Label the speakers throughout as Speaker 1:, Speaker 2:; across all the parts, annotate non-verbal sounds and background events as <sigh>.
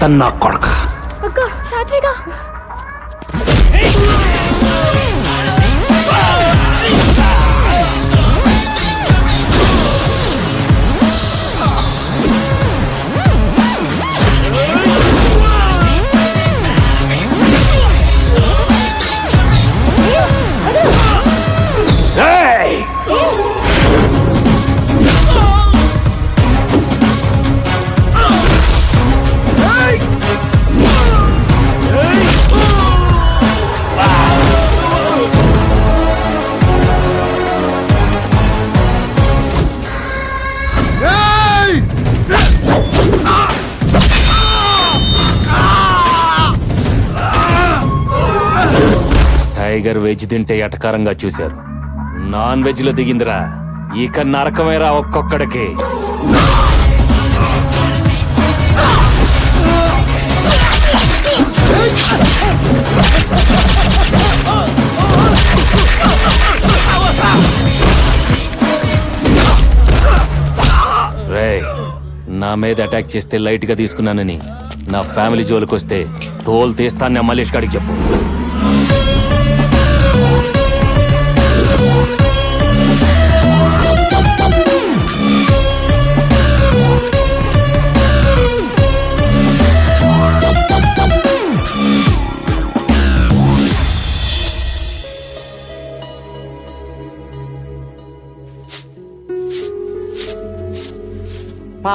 Speaker 1: ఖతర్నాక్ కొడక. Tiger veg తింటే ఎటకారంగా చూశారు. నాన్ వెజ్లో దిగిందిరా. ఇక నరకమేరా ఒక్కొక్కడికి. రేయ్ నా మీద అటాక్ చేస్తే లైట్గా తీసుకున్నానని. నా ఫ్యామిలీ జోలికి వస్తే తోలు తీస్తాను మలేష్ గారికి చెప్పు.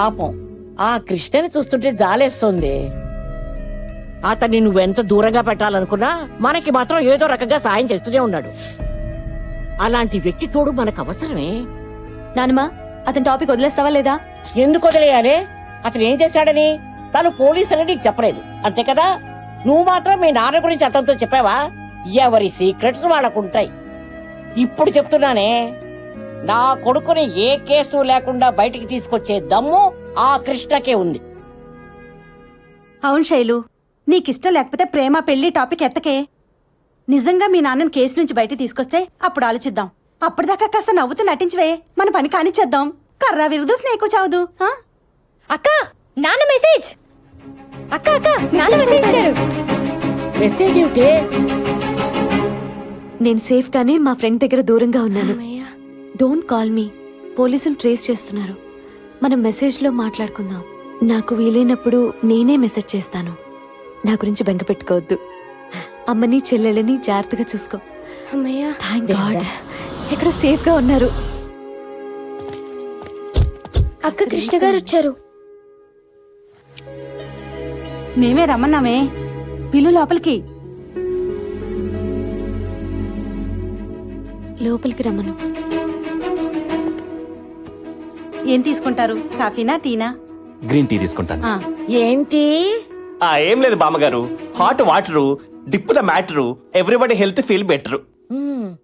Speaker 2: పాపం. ఆ కృష్ణని చూస్తుంటే జాలేస్తుంది. అతన్ని నువ్వెంత దూరంగా పెట్టాలనుకున్నా మనకి మాత్రం ఏదో రకంగా సాయం చేస్తూనే ఉన్నాడు. అలాంటి వ్యక్తి తోడు మనకు అవసరమే
Speaker 3: నానమ్మా అతని టాపిక్ వదిలేస్తావా లేదా?
Speaker 2: ఎందుకు వదిలేయాలి? అతను ఏం చేశాడని? తను పోలీసులని నీకు చెప్పలేదు. అంతే కదా? నువ్వు మాత్రం మీ నాన్న గురించి అతనితో చెప్పావా? ఎవరి సీక్రెట్స్ వాళ్ళకుంటాయి. ఇప్పుడు చెప్తున్నానే. నా కొడుకుని ఏ కేసు లేకుండా బయటికి తీసుకొచ్చే దమ్ము ఆ కృష్ణకే ఉంది.
Speaker 4: అవును శైలు నీకిష్టం లేకపోతే ప్రేమ పెళ్ళి టాపిక్ ఎత్తకే. నిజంగా మీ నాన్నని కేసు నుంచి బయట తీసుకొస్తే అప్పుడు ఆలోచిద్దాం. అప్పటిదాకా కాస్త నవ్వుతూ నటించవే మన పని కానిచ్చేద్దాం. కర్రా విరుదు స్నేకు చావదు?
Speaker 3: అక్క నాన్న మెసేజ్. అక్క అక్క నాన్న మెసేజ్ ఇచ్చారు.
Speaker 2: మెసేజ్ ఏమిటి?
Speaker 5: నేను సేఫ్ గానే మా ఫ్రెండ్ దగ్గర దూరంగా ఉన్నాను. Don't call me. పోలీసులు ట్రేస్ చేస్తున్నారు. మనం మెసేజ్లో మాట్లాడుకుందాం. నాకు వీలైనప్పుడు నేనే మెసేజ్ చేస్తాను. నా గురించి బెంగ పెట్టుకోవద్దు. అమ్మని చెల్లెళ్ళని జాగ్రత్తగా చూసుకో.
Speaker 3: అమ్మయ్య.
Speaker 5: థ్యాంక్ గాడ్ ఎక్కడ సేఫ్గా ఉన్నారు.
Speaker 3: అక్క కృష్ణ గారు వచ్చారు.
Speaker 4: మేమే రమ్మన్నామే. పిల్లు లోపలికి.
Speaker 5: లోపలికి రమ్మను.
Speaker 4: ఏం తీసుకుంటారు? కాఫీనా టీనా?
Speaker 1: గ్రీన్ టీ తీసుకుంటాను.
Speaker 4: ఆ,
Speaker 2: ఏంటి?
Speaker 6: ఆ ఏం లేదు బామ్మగారు. Hot water dip the matter everybody health feel better.
Speaker 2: మ్మ్.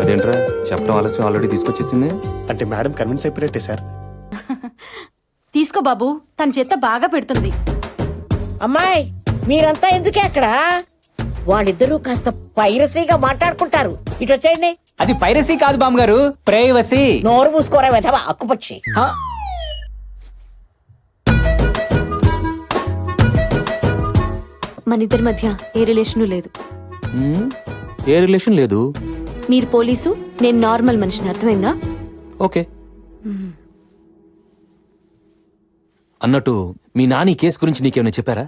Speaker 1: అదేంట్రా? చెప్పడం ఆలస్యం ఆల్రెడీ తీసుకొచ్చేసింది.
Speaker 6: అంటే మేడం కన్విన్స్ అయిపోయినట్టే సార్. <laughs>
Speaker 4: తీసుకో బాబు తన చేత్తో బాగా పెడుతుంది.
Speaker 2: అమ్మాయి మీరంతా ఎందుకే అక్కడ? వాళ్ళిద్దరూ కాస్త పైరసీగా మాట్లాడుకుంటారు. ఇటు వచ్చేయండి.
Speaker 7: అది పైరసీ కాదు బామ్మగారు ప్రేయవసి
Speaker 2: నోరు మూసుకోరా వెధవ అక్కుపక్షి.
Speaker 5: మన ఇద్దరి మధ్య ఏ రిలేషను లేదు.
Speaker 1: మ్మ్. ఏ రిలేషన్ లేదు?
Speaker 5: మీరు పోలీసు నేను నార్మల్ మనిషిని అర్థమైందా?
Speaker 1: ఓకే. అన్నట్టు మీ నాని కేసు గురించి నీకేమైనా చెప్పారా?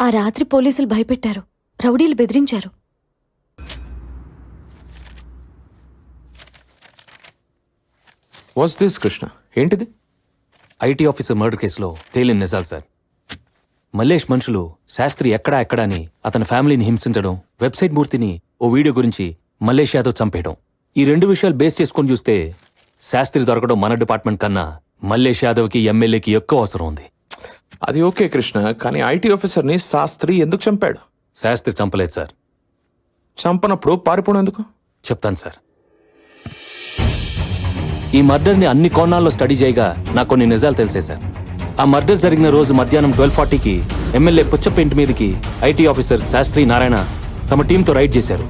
Speaker 5: ఆ రాత్రి పోలీసులు భయపెట్టారు. రౌడీలు బెదిరించారు.
Speaker 8: వాట్స్ దిస్ కృష్ణ ఏంటిది?
Speaker 1: ఐటీ ఆఫీసర్ మర్డర్ కేసులో తేలిన నిజాలు సార్. మల్లేష్ మనుషులు శాస్త్రి ఎక్కడా ఎక్కడా అని అతని ఫ్యామిలీని హింసించడం వెబ్సైట్ మూర్తిని ఓ వీడియో గురించి మల్లేష్ యాదవ్ చంపేయడం. ఈ రెండు విషయాలు బేస్ చేసుకొని చూస్తే శాస్త్రి దొరకడం మన డిపార్ట్మెంట్ కన్నా మల్లేష్ యాదవ్కి ఎమ్మెల్యేకి ఎక్కువ అవసరం ఉంది.
Speaker 8: అది ఓకే కృష్ణ కానీ ఐటీ ఆఫీసర్ని శాస్త్రి ఎందుకు చంపాడు?
Speaker 1: శాస్త్రి చంపలేదు సార్.
Speaker 8: చంపనప్పుడు పారిపోవడం ఎందుకు?
Speaker 1: చెప్తాను సార్. ఈ మర్డర్ని అన్ని కోణాల్లో స్టడీ చేయగా నాకు కొన్ని నిజాలు తెలిసే సార్. ఆ మర్డర్ జరిగిన రోజు మధ్యాహ్నం ట్వెల్వ్ ఫార్టీకి ఎమ్మెల్యే పుచ్చపేంటి మీదకి ఐటీ ఆఫీసర్ శాస్త్రి నారాయణ తమ టీంతో రైడ్ చేశారు.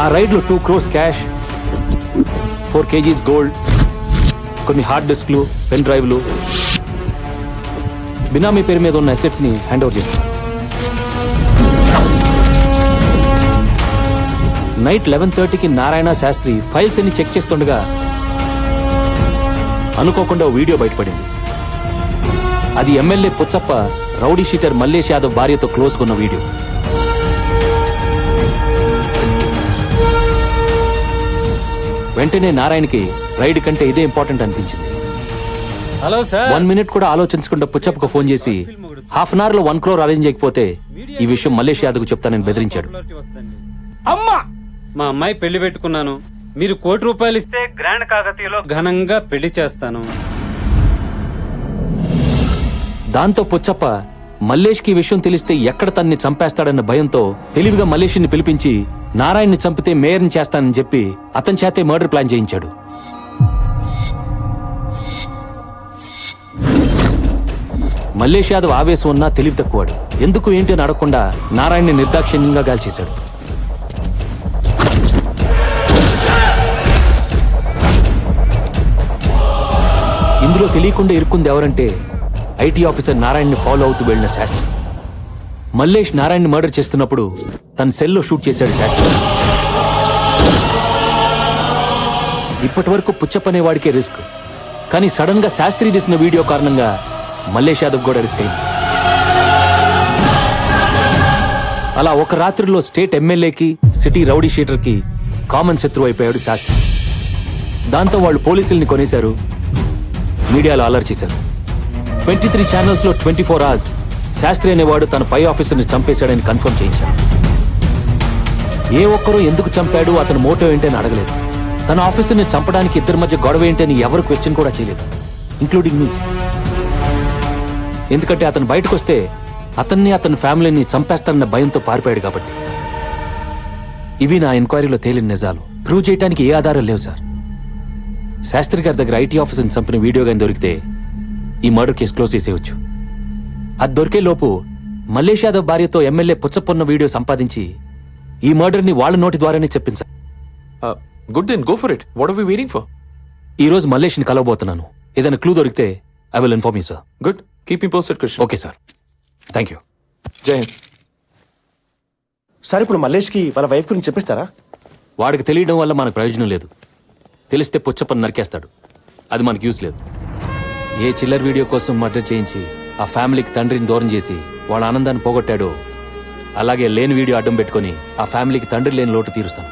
Speaker 1: ఆ రైడ్లో two crores cash four KGs gold కొన్ని హార్డ్ డిస్క్లు పెన్ డ్రైవ్లు బినామీ పేరు మీద ఉన్న అసెట్స్ని హ్యాండ్ ఓవర్ చేస్తాను నైట్ లెవెన్ థర్టీకి నారాయణ శాస్త్రి ఫైల్స్ అన్ని చెక్ చేస్తుండగా అనుకోకుండా వీడియో బయటపడింది. అది MLA Puchappa rowdy sheeter Mallesh Yadav భార్యతో క్లోజ్ కొన్న వీడియో. వెంటనే నారాయణకి రైడ్ కంటే ఇదే ఇంపార్టెంట్ అనిపించింది.
Speaker 9: Hello sir.
Speaker 1: వన్ మినిట్ కూడా ఆలోచించకుండా పుచ్చప్పకు ఫోన్ చేసి హాఫ్ అన్ అవర్లో వన్ క్రోర్ అరేంజ్ చేయకపోతే ఈ విషయం మల్లేష్ యాదవ్ చెప్తానని బెదిరించాడు.
Speaker 2: అమ్మా!
Speaker 9: మా అమ్మాయి పెళ్ళి పెట్టుకున్నాను. మీరు కోటి రూపాయలు ఇస్తే గ్రాండ్ కాకతీయలో ఘనంగా పెళ్ళి చేస్తాను.
Speaker 1: దాంతో పుచ్చప్ప మల్లేష్కి ఈ విషయం తెలిస్తే ఎక్కడ తన్ని చంపేస్తాడన్న భయంతో తెలివిగా మల్లేష్ని పిలిపించి నారాయణ్ని చంపితే మేయర్ని చేస్తానని చెప్పి అతని చేతే మర్డర్ ప్లాన్ చేయించాడు. మల్లేష్ యాదవ్ ఆవేశం ఉన్నా తెలివి తక్కువాడు. ఎందుకు ఏంటి అని అడగకుండా నారాయణ్ని నిర్దాక్షిణ్యంగా గాల్చేశాడు. ఇందులో తెలియకుండా ఇరుక్కుంది ఎవరంటే ఐటీ ఆఫీసర్ నారాయణ్ని ఫాలో అవుతూ వెళ్ళిన శాస్త్రి. మల్లేష్ నారాయణ్ని మర్డర్ చేస్తున్నప్పుడు తన సెల్లో షూట్ చేశాడు శాస్త్రి. ఇప్పటి వరకు పుచ్చప్పనే వాడికే రిస్క్. కానీ సడన్గా శాస్త్రి తీసిన వీడియో కారణంగా మల్లేష్ యాదవ్ కూడా రిస్క్ అయింది. అలా ఒక రాత్రిలో స్టేట్ ఎమ్మెల్యేకి సిటీ రౌడీ షీటర్కి కామన్ శత్రువు అయిపోయాడు శాస్త్రి. దాంతో వాళ్ళు పోలీసుల్ని కొనేశారు. మీడియాలో అలర్ చేశారు. ట్వంటీ త్రీ ఛానల్స్లో ట్వంటీ ఫోర్ అవర్స్ శాస్త్రి అనేవాడు తన పై ఆఫీసర్ని చంపేశాడని కన్ఫర్మ్ చేయించారు. ఏ ఒక్కరూ ఎందుకు చంపాడు అతని మోటో ఏంటని అడగలేదు. తన ఆఫీసర్ని చంపడానికి ఇద్దరి మధ్య గొడవ ఏంటని ఎవరు క్వశ్చన్ కూడా చేయలేదు. ఇంక్లూడింగ్ మీ ఎందుకంటే అతను బయటకు వస్తే అతన్ని అతని ఫ్యామిలీని చంపేస్తారన్న భయంతో పారిపోయాడు కాబట్టి. ఇవి నా ఎంక్వైరీలో తేలిన నిజాలు. ప్రూవ్ చేయడానికి ఏ ఆధారం లేవు సార్. శాస్త్రి గారి దగ్గర ఐటీ ఆఫీసర్ని చంపిన వీడియో కానీ దొరికితే ఈ మర్డర్ కేసు క్లోజ్ చేసేయచ్చు. అది దొరికే లోపు మల్లేష్ యాదవ్ భార్యతో ఎమ్మెల్యే పుచ్చపొన్న వీడియో సంపాదించి ఈ మర్డర్ని వాళ్ళ నోటి ద్వారానే చెప్పించారు
Speaker 8: good then go for it what are we waiting for
Speaker 1: ఈ రోజు మల్లేష్ని కలవబోతున్నాను. ఏదైనా క్లూ దొరికితే I will inform you sir
Speaker 8: good keep me posted Krishna
Speaker 1: okay sir thank you
Speaker 8: Jai Hind
Speaker 6: sir ఇప్పుడు మల్లేష్కి వాళ్ళ వైఫ్ గురించి చెప్పిస్తారా?
Speaker 1: వాడికి తెలియడం వల్ల మనకు ప్రయోజనం లేదు. తెలిస్తే పుచ్చపని నరికేస్తాడు. అది మనకు యూస్ లేదు. ఏ చిల్లర్ వీడియో కోసం మర్డర్ చేయించి ఆ ఫ్యామిలీకి తండ్రిని దూరం చేసి వాళ్ళ ఆనందాన్ని పోగొట్టాడో అలాగే లేని వీడియో అడ్డం పెట్టుకొని ఆ ఫ్యామిలీకి తండ్రి లేని లోటు తీరుస్తాను.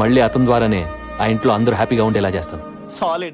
Speaker 1: మళ్ళీ అతని ద్వారానే ఆ ఇంట్లో అందరూ హ్యాపీగా ఉండేలా చేస్తాను.
Speaker 6: సాలిడ్